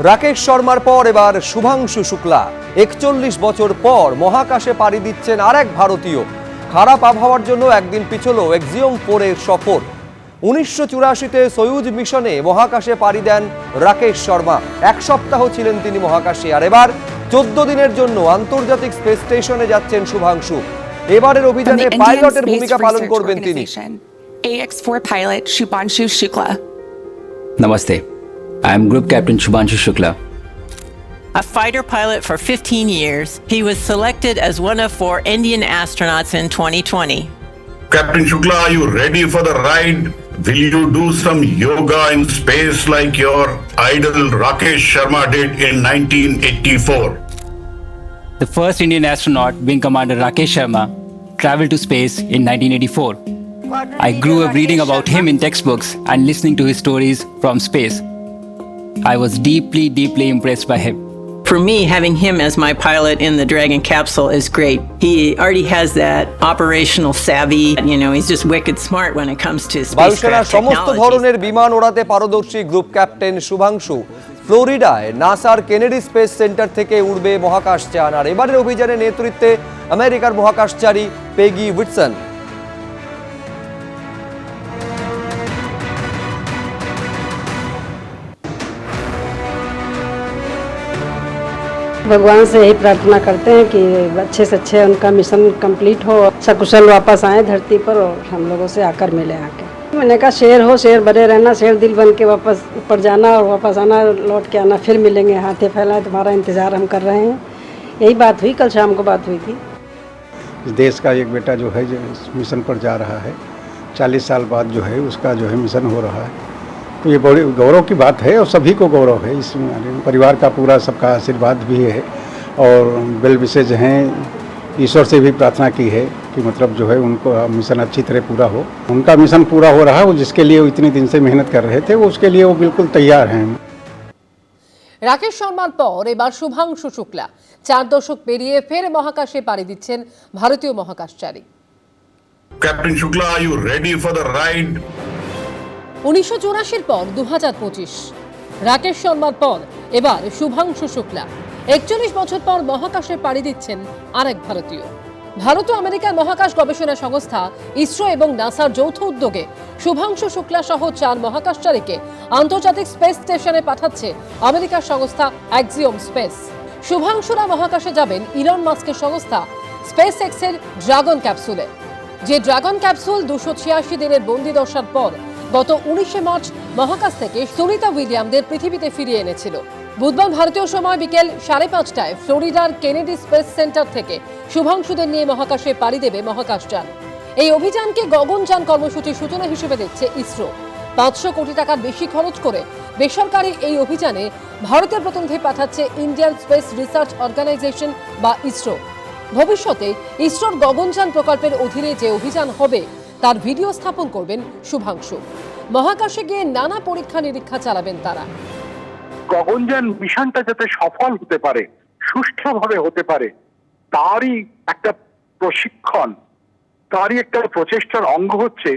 রাকেশ শর্মার পর এবার শুভাংশু শুক্লা। একচল্লিশ বছর পর মহাকাশে পাড়ি দিচ্ছেন আরেক ভারতীয়। খারাপ আবহাওয়ার জন্য একদিন পিছলো এক্সিওম ফোরের সফর। উনিশশো চুরাশিতে সয়ুজ মিশনে মহাকাশে পাড়ি দেন রাকেশ শর্মা। এক সপ্তাহ ছিলেন তিনি মহাকাশে। আর এবার চোদ্দ দিনের জন্য আন্তর্জাতিক স্পেস স্টেশনে যাচ্ছেন শুভাংশু। এবারের অভিযানে পাইলটের ভূমিকা পালন করবেন তিনি। Organization, AX4 pilot Shubhanshu Shukla. Namaste. I am Group Captain Shubhanshu Shukla. A fighter pilot for 15 years, he was selected as one of four Indian astronauts in 2020. Captain Shukla, are you ready for the ride? Will you do some yoga in space like your idol Rakesh Sharma did in 1984? The first Indian astronaut, Wing Commander Rakesh Sharma, traveled to space in 1984. I grew up reading about him in textbooks and listening to his stories from space. I was deeply, deeply impressed by him. For me, having him as my pilot in the Dragon capsule is great. He already has that operational savvy. You know, he's just wicked smart when it comes to বায়ুসেনার spacecraft সমস্ত. ধরনের বিমান ওড়াতে পারদর্শী group captain Shubhanshu ফ্লোরিডায় নাসার Kennedy space centre থেকে উড়বে মহাকাশযান আর এবারের অভিযানে নেতৃত্বে আমেরিকার মহাকাশচারী পেগি উইটসন भगवान से यही प्रार्थना करते हैं कि अच्छे से अच्छे उनका मिशन कंप्लीट हो सकुशल वापस आए धरती पर और हम लोगों से आकर मिले आके। मैंने कहा, शेर हो, शेर बने रहना, शेर दिल बन के वापस ऊपर जाना और वापस आना, लौट के आना, फिर मिलेंगे, हाथे फैलाए, तुम्हारा इंतज़ार हम कर रहे हैं। यही बात हुई, कल शाम को बात हुई थी। इस देश का एक बेटा जो है, जो मिशन पर जा रहा है, चालीस साल बाद जो है, उसका जो है मिशन हो रहा है। तो ये बड़ी गौरव की बात है और सभी को गौरव है इसमें परिवार का पूरा सबका आशीर्वाद भी है और बेल विशेष हैं ईश्वर से भी प्रार्थना की है कि मतलब जो है उनको मिशन अच्छी तरह पूरा हो उनका मिशन पूरा हो रहा है वो जिसके लिए वो इतने दिन से मेहनत कर रहे थे वो उसके लिए वो बिल्कुल तैयार हैं রাকেশ শর্মার পর এবার শুভাংশু শুক্লা চার দশক পেরিয়ে ফের মহাকাশে পাড়ি দিচ্ছেন ভারতীয় মহাকাশচারী Captain Shukla, are you ready for the ride? উনিশশো পর দু পঁচিশ। রাকেশ শর্মার পর এবার শুভাংশু শুক্লা। একচল্লিশ বছর পর মহাকাশে পাড়ি দিচ্ছেন আরেক ভারতীয়। ভারত ও আমেরিকার মহাকাশ গবেষণা সংস্থা, ইসরো এবং নাসার যৌথ উদ্যোগে শুভাংশু শুক্লা সহ চার মহাকাশচারীকে আন্তর্জাতিক স্পেস স্টেশনে পাঠাচ্ছে আমেরিকার সংস্থা অ্যাক্সিওম স্পেস। শুভাংশুরা মহাকাশে যাবেন ইলন মাস্কের সংস্থা স্পেস এক্সের ড্রাগন ক্যাপসুলে। যে ড্রাগন ক্যাপসুল দুশো ছিয়াশি দিনের বন্দি দশার পর গত উনিশে মার্চ মহাকাশ থেকে সুনিতা উইলিয়ামদের পৃথিবীতে ফিরিয়ে এনেছিল। বুধবার ভারতীয় সময় বিকেল সাড়ে পাঁচটায় ফ্লোরিডার কেনেডি স্পেস সেন্টার থেকে শুভাংশুদের নিয়ে মহাকাশে পাড়ি দেবে মহাকাশযান এই অভিযানকে গগনযান কর্মসূচির সূচনা হিসেবে দেখছে ইসরো। পাঁচশো কোটি টাকার বেশি খরচ করে বেসরকারি এই অভিযানে ভারতের প্রতিনিধি পাঠাচ্ছে ইন্ডিয়ান স্পেস রিসার্চ অর্গানাইজেশন বা ইসরো। ভবিষ্যতে ইসরোর গগনযান প্রকল্পের অধীনে যে অভিযান হবে তার ভিডিও স্থাপন করবেন শুভাংশু। মহাকাশে গিয়ে নানা পরীক্ষা নিরীক্ষা চালাবেন তারা। গগনযান মিশনটা যাতে সফল হতে পারে, সুষ্ঠুভাবে হতে পারে, তারই একটা প্রশিক্ষণ, তারই একটা প্রচেষ্টার অঙ্গ হচ্ছে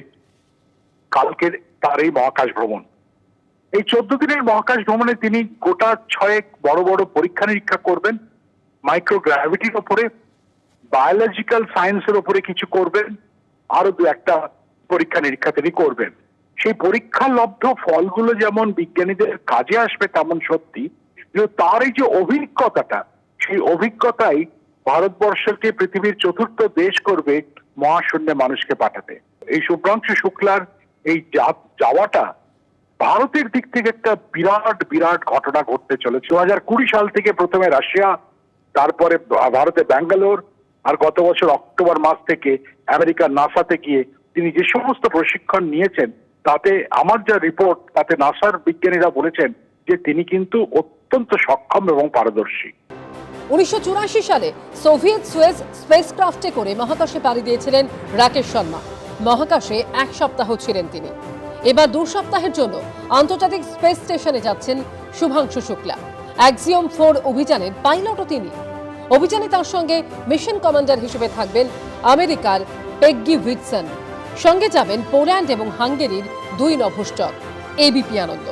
কালকের তার এই মহাকাশ ভ্রমণ। এই চোদ্দ দিনের মহাকাশ ভ্রমণে তিনি গোটা ছয়েক বড় বড় পরীক্ষা নিরীক্ষা করবেন মাইক্রোগ্রাভিটির ওপরে বায়োলজিক্যাল সায়েন্সের ওপরে কিছু করবেন আরও দু একটা পরীক্ষা নিরীক্ষা তিনি করবেন। সেই পরীক্ষা লব্ধ ফলগুলো যেমন বিজ্ঞানীদের কাজে আসবে তেমন সত্যি, কিন্তু তার এই যে অভিজ্ঞতাটা, সেই অভিজ্ঞতাই ভারতবর্ষকে পৃথিবীর চতুর্থ দেশ করবে মহাশূন্যে মানুষকে পাঠাতে। এই শুভ্রাংশু শুক্লার এই যাওয়াটা ভারতের দিক থেকে একটা বিরাট বিরাট ঘটনা ঘটতে চলেছে। দু কুড়ি সাল থেকে প্রথমে রাশিয়া, তারপরে ভারতে ব্যাঙ্গালোর আর গত বছর অক্টোবর মাস থেকে আমেরিকার নাসাতে গিয়ে তিনি যে সমস্ত প্রশিক্ষণ নিয়েছেন, তাতে আমার যা রিপোর্ট তাতে নাসার বিজ্ঞানীরা বলেছেন যে তিনি কিন্তু অত্যন্ত সক্ষম এবং পারদর্শী। উনিশশো চুরাশি সালে সোভিয়েত সুয়েজ স্পেসক্রাফটে করে মহাকাশে পাড়ি দিয়েছিলেন রাকেশ শর্মা। মহাকাশে এক সপ্তাহ ছিলেন তিনি। এবার দু সপ্তাহের জন্য আন্তর্জাতিক স্পেস স্টেশনে যাচ্ছেন শুভাংশু শুক্লা। অ্যাক্সিওম ফোর অভিযানের পাইলটও তিনি। অভিযানে তার সঙ্গে মিশন কমান্ডার হিসেবে থাকবেন আমেরিকার পেগ্গি হুইটসন সঙ্গে যাবেন পোল্যান্ড এবং হাঙ্গেরির দুই নভোষ্টক এবিপি আনন্দ।